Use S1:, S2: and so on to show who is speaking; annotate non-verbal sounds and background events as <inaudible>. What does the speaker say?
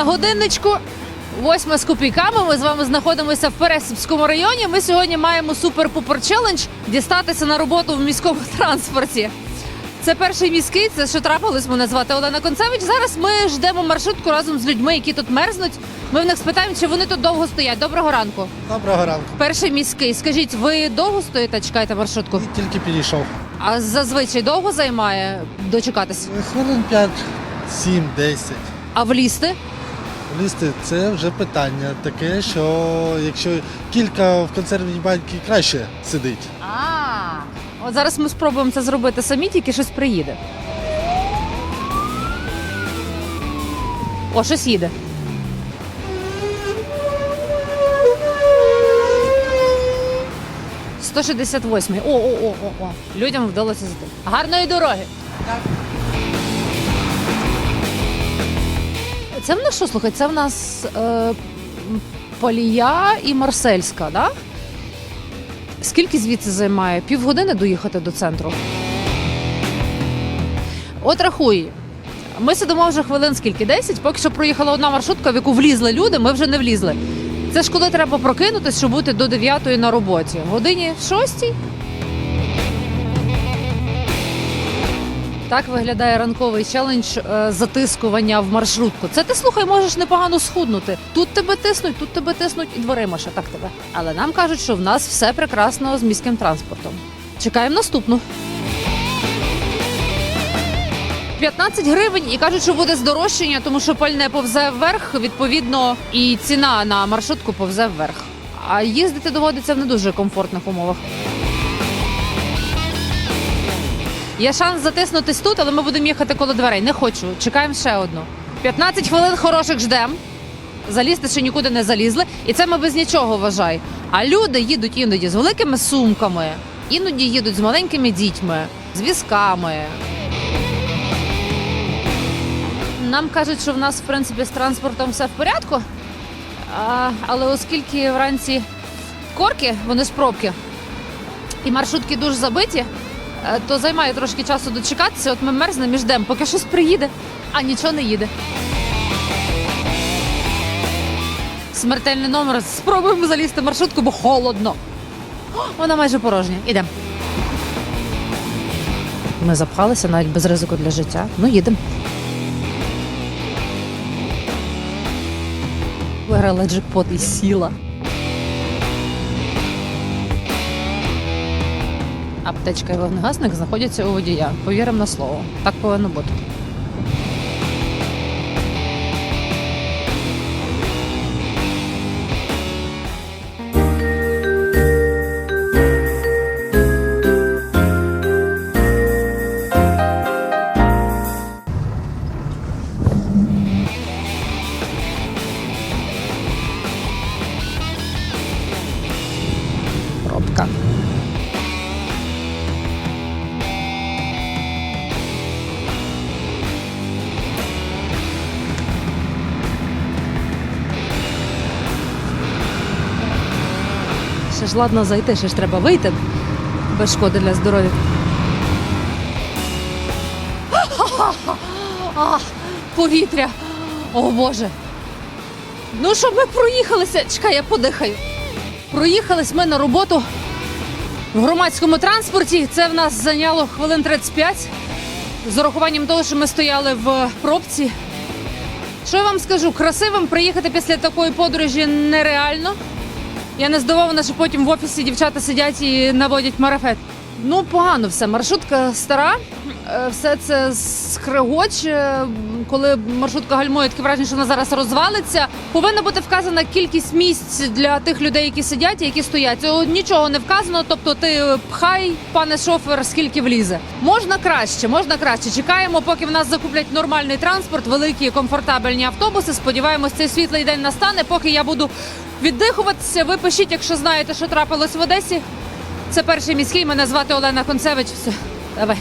S1: На годинничку восьма з копійками. Ми з вами знаходимося в Пересипському районі. Ми сьогодні маємо супер-пупер челендж дістатися на роботу в міському <laughs> транспорті. Це перший міський, це що трапилось, мене звати Олена Концевич. Зараз ми ждемо маршрутку разом з людьми, які тут мерзнуть. Ми в них спитаємо, чи вони тут довго стоять. Доброго ранку.
S2: Доброго ранку.
S1: Перший міський. Скажіть, ви довго стоїте, чекаєте маршрутку?
S2: Тільки підійшов.
S1: А зазвичай довго займає дочекатись?
S2: Хвилин 5, 7, 10.
S1: А влізти?
S2: Лісти це вже питання таке, що якщо кілька в консервній банці краще сидить.
S1: А, от зараз ми спробуємо це зробити самі, тільки щось приїде. О, щось їде. Сто шістдесят. О, о, о, о, о. Людям вдалося зайти. Гарної дороги. Це в нас що, слухай, це в нас е, Полія і Марсельська? Да? Скільки звідси займає? Півгодини доїхати до центру. От рахуй. Ми сидимо вже хвилин скільки? 10? Поки що проїхала одна маршрутка, в яку влізли люди, ми вже не влізли. Це ж коли треба прокинутися, щоб бути до 9 на роботі. Годині в 6? Так виглядає ранковий челендж е, затискування в маршрутку. Це ти слухай, можеш непогано схуднути. Тут тебе тиснуть, тут тебе тиснуть і дверима ще так тебе. Але нам кажуть, що в нас все прекрасно з міським транспортом. Чекаємо наступну. 15 гривень і кажуть, що буде здорожчання, тому що пальне повзе вверх, відповідно, і ціна на маршрутку повзе вверх. А їздити доводиться в не дуже комфортних умовах. Є шанс затиснутись тут, але ми будемо їхати коло дверей. Не хочу. Чекаємо ще одну. 15 хвилин хороших ждемо. Залізти ще нікуди не залізли. І це ми без нічого вважай. А люди їдуть іноді з великими сумками, іноді їдуть з маленькими дітьми, з візками. Нам кажуть, що в нас в принципі з транспортом все в порядку. А, але оскільки вранці корки, вони з пробки, і маршрутки дуже забиті, то займає трошки часу дочекатися. От ми мерзнемо і ждемо, поки щось приїде, а нічого не їде. Смертельний номер. Спробуємо залізти маршрутку, бо холодно. Вона майже порожня. Ідемо. Ми запхалися навіть без ризику для життя. Ну, їдемо. Виграла джекпот і сіла. Аптечка і вогнегасник знаходяться у водія. Повіримо на слово. Так повинно бути. Ще ж ладно зайти, ще ж треба вийти без шкоди для здоров'я. А, повітря! О Боже! Ну, щоб ми проїхалися. Чекай, я подихаю. Проїхались ми на роботу в громадському транспорті. Це в нас зайняло хвилин 35 з урахуванням того, що ми стояли в пробці. Що я вам скажу, красивим приїхати після такої подорожі нереально. Я не здивована, що потім в офісі дівчата сидять і наводять марафет. Ну, погано все. Маршрутка стара, е, все це скрегоче. Коли маршрутка гальмує, таке враження, що вона зараз розвалиться. Повинна бути вказана кількість місць для тих людей, які сидять і які стоять. Цього нічого не вказано. Тобто, ти пхай, пане шофер, скільки влізе. Можна краще, можна краще. Чекаємо, поки в нас закуплять нормальний транспорт, великі комфортабельні автобуси. Сподіваємось, цей світлий день настане. Поки я буду віддихуватися. Ви пишіть, якщо знаєте, що трапилось в Одесі. Це перший міський. Мене звати Олена Концевич. Все, давай.